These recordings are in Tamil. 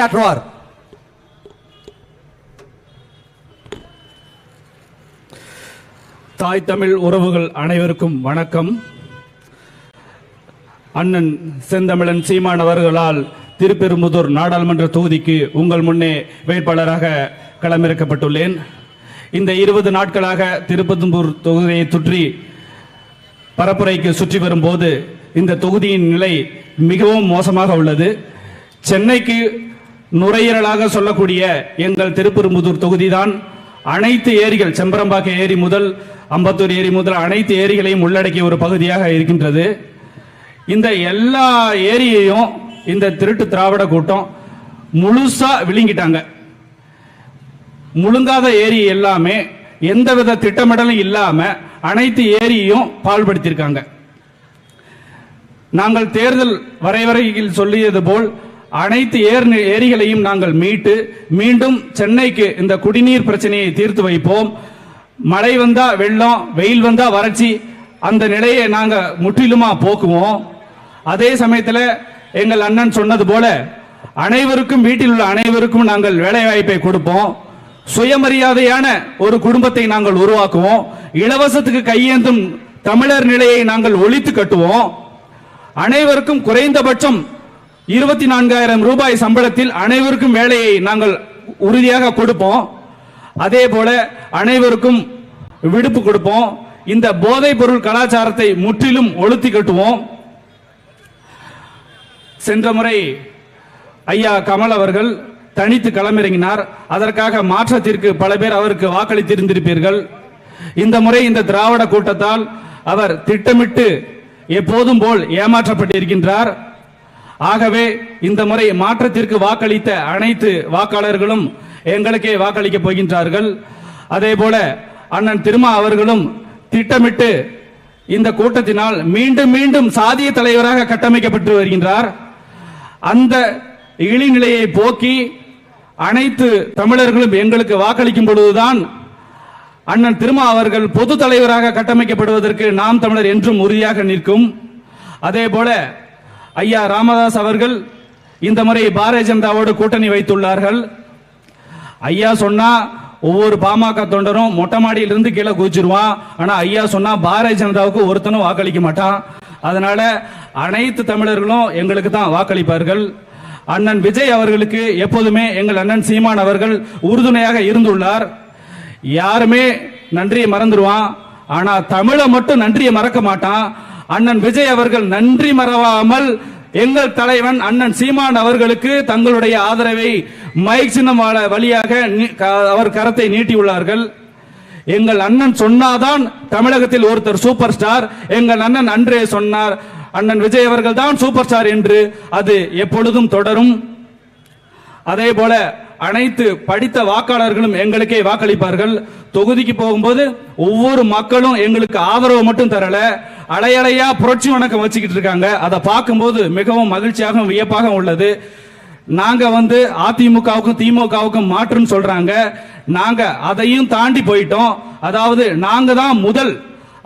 உரையாற்றுவார் தாய் தமிழ் உறவுகள் அனைவருக்கும் வணக்கம். அண்ணன் செந்தமிழன் சீமான் அவர்களால் திருப்பெரும்புதூர் நாடாளுமன்ற தொகுதிக்கு உங்கள் முன்னே வேட்பாளராக களமிறக்கப்பட்டுள்ளேன். இந்த இருபது நாட்களாக திருப்பெரும்பூர் தொகுதியை சுற்றி பரப்புரைக்கு சுற்றி வரும்போது இந்த தொகுதியின் நிலை மிகவும் மோசமாக உள்ளது. சென்னைக்கு நுரையீரலாக சொல்லக்கூடிய எங்கள் திருப்பெரும்புதூர் தொகுதிதான். அனைத்து ஏரிகள் செம்பரம்பாக்கம் ஏரி முதல் அம்பத்தூர் ஏரி முதல் அனைத்து ஏரிகளையும் உள்ளடக்கிய ஒரு பகுதியாக இருக்கின்றது. இந்த எல்லா ஏரியையும் இந்த திருட்டு திராவிட கூட்டம் முழுசா விழுங்கிட்டாங்க. முழுங்காத ஏரி எல்லாமே எந்தவித திட்டமிடலும் இல்லாம அனைத்து ஏரியையும் பால்படுத்தியிருக்காங்க நாங்கள் தேர்தல் வரைவரையில் சொல்லியது போல் அனைத்து ஏர் ஏரிகளையும் நாங்கள் மீட்டு மீண்டும் சென்னைக்கு இந்த குடிநீர் பிரச்சனையை தீர்த்து வைப்போம். மழை வந்தா வெள்ளம் வெயில் வந்தா வறட்சி அந்த நிலையை நாங்க முற்றிலுமா போக்குவோம். அதே சமயத்தில் எங்கள் அண்ணன் சொன்னது போல அனைவருக்கும் வீட்டில் உள்ள அனைவருக்கும் நாங்கள் வேலை வாய்ப்பை கொடுப்போம். சுயமரியாதையான ஒரு குடும்பத்தை நாங்கள் உருவாக்குவோம். இலவசத்துக்கு கையேந்தும் தமிழர் நிலையை நாங்கள் ஒழித்து கட்டுவோம். அனைவருக்கும் குறைந்தபட்சம் இருபத்தி நான்காயிரம் ரூபாய் சம்பளத்தில் அனைவருக்கும் வேலையை நாங்கள் உறுதியாக கொடுப்போம். அதே போல அனைவருக்கும் விடுப்பு கொடுப்போம். இந்த போதைப் பொருள் கலாச்சாரத்தை முற்றிலும் ஒழுத்தி கட்டுவோம். சென்ற முறை ஐயா கமல் அவர்கள் தனித்து களமிறங்கினார். அதற்காக மாற்றத்திற்கு பல பேர் அவருக்கு வாக்களித்திருந்திருப்பீர்கள். இந்த முறை இந்த திராவிட கூட்டத்தால் அவர் திட்டமிட்டு எப்போதும் போல் ஏமாற்றப்பட்டிருக்கின்றார். ஆகவே இந்த முறை மாற்றத்திற்கு வாக்களித்த அனைத்து வாக்காளர்களும் எங்களுக்கே வாக்களிக்க போகின்றார்கள். அதே போல அண்ணன் திருமா அவர்களும் திட்டமிட்டு இந்த கூட்டத்தினால் மீண்டும் மீண்டும் சாதிய தலைவராக கட்டமைக்கப்பட்டு வருகின்றார். அந்த இழிநிலையை போக்கி அனைத்து தமிழர்களும் எங்களுக்கு வாக்களிக்கும் பொழுதுதான் அண்ணன் திருமா அவர்கள் பொது தலைவராக கட்டமைக்கப்படுவதற்கு நாம் தமிழர் என்றும் உறுதியாக நிற்கும். அதே போல ஐயா ராமதாஸ் அவர்கள் இந்த முறை பாரதிய ஜனதாவோடு கூட்டணி வைத்துள்ளார்கள். ஐயா சொன்னா ஒவ்வொரு பாமக தொண்டரும் மொட்டை மாடியிலிருந்து கீழே குதிச்சிருவான். ஆனா ஐயா சொன்னா பாரதிய ஜனதாவுக்கு ஒருத்தனும் வாக்களிக்க மாட்டான். அதனால அனைத்து தமிழர்களும் எங்களுக்கு தான் வாக்களிப்பார்கள். அண்ணன் விஜய் அவர்களுக்கு எப்போதுமே எங்கள் அண்ணன் சீமான் அவர்கள் உறுதுணையாக இருந்துள்ளார். யாருமே நன்றியை மறந்துடுவான் ஆனா தமிழை மட்டும் நன்றியை மறக்க மாட்டான். அண்ணன் விஜய் அவர்கள் நன்றி மறவாமல் எங்கள் தலைவன் அண்ணன் சீமான் அவர்களுக்கு தங்களுடைய ஆதரவை மைக் சின்னம் வாழ- வழியாக நீ- அவர் கரத்தை நீட்டியுள்ளார்கள். எங்கள் அண்ணன் சொன்னாதான் தமிழகத்தில் ஒருத்தர் சூப்பர் ஸ்டார். எங்கள் அண்ணன் அன்றே சொன்னார். அண்ணன் விஜய் அவர்கள் தான் சூப்பர் ஸ்டார் என்று அது எப்பொழுதும் தொடரும். அதே போல அனைத்து படித்த வாக்காளர்களும் எங்களுக்கே வாக்களிப்பார்கள். தொகுதிக்கு போகும்போது ஒவ்வொரு மக்களும் எங்களுக்கு ஆதரவு மட்டும் தரல. அலையலையா புரட்சி வணக்கம் வச்சுக்கிட்டு இருக்காங்க. அதை பார்க்கும்போது மிகவும் மகிழ்ச்சியாகவும் வியப்பாக உள்ளது. நாங்க வந்து அதிமுகவுக்கும் திமுகவுக்கும் மாற்றுன்னு சொல்றாங்க. நாங்க அதையும் தாண்டி போயிட்டோம். அதாவது நாங்க தான் முதல்.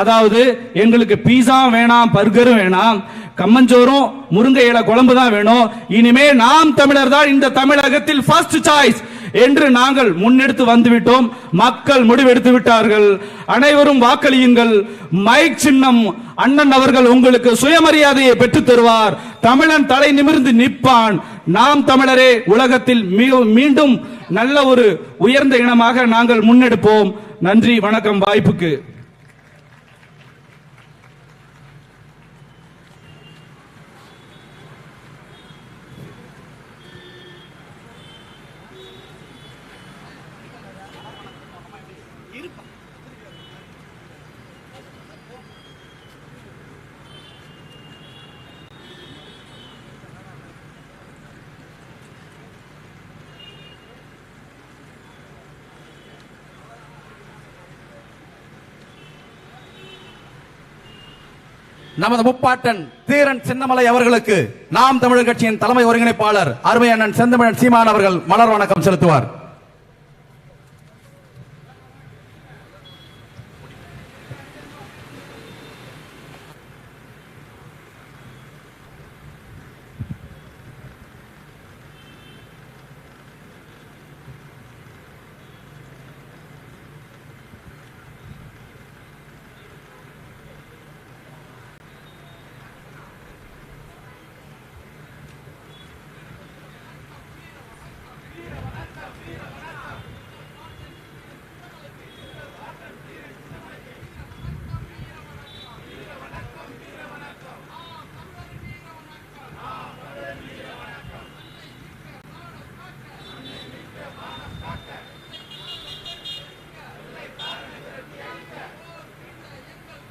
அதாவது எங்களுக்கு பீஸா வேணாம் பர்கரும் வேணாம். கம்மஞ்சோறும் முருங்கை இலை குழம்பு தான் வேணும். இனிமே நாம் தமிழர் தான் இந்த தமிழகத்தில் ஃபர்ஸ்ட் சாய்ஸ் என்று நாங்கள் முன்னெடுத்து வந்துவிட்டோம். மக்கள் முடிவெடுத்து விட்டார்கள். அனைவரும் வாக்களியுங்கள். மைக் சின்னம் அண்ணன் அவர்கள் உங்களுக்கு சுயமரியாதையை பெற்றுத் தருவார். தமிழன் தலை நிமிர்ந்து நிற்பான். நாம் தமிழரே உலகத்தில் மீண்டும் நல்ல ஒரு உயர்ந்த இனமாக நாங்கள் முன்னெடுப்போம். நன்றி வணக்கம் வாய்ப்புக்கு. நமது முப்பாட்டன் தீரன் சின்னமலை அவர்களுக்கு நாம் தமிழர் கட்சியின் தலைமை ஒருங்கிணைப்பாளர் அருமையண்ணன் செந்தமிழன் சீமான் அவர்கள் மலர் வணக்கம் செலுத்துவார்.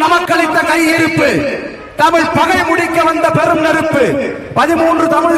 நமக்களித்த கையிருப்பு. தமிழ் பகை முடிக்க வந்த பெரும் நெருப்பு. பதிமூன்று தமிழ்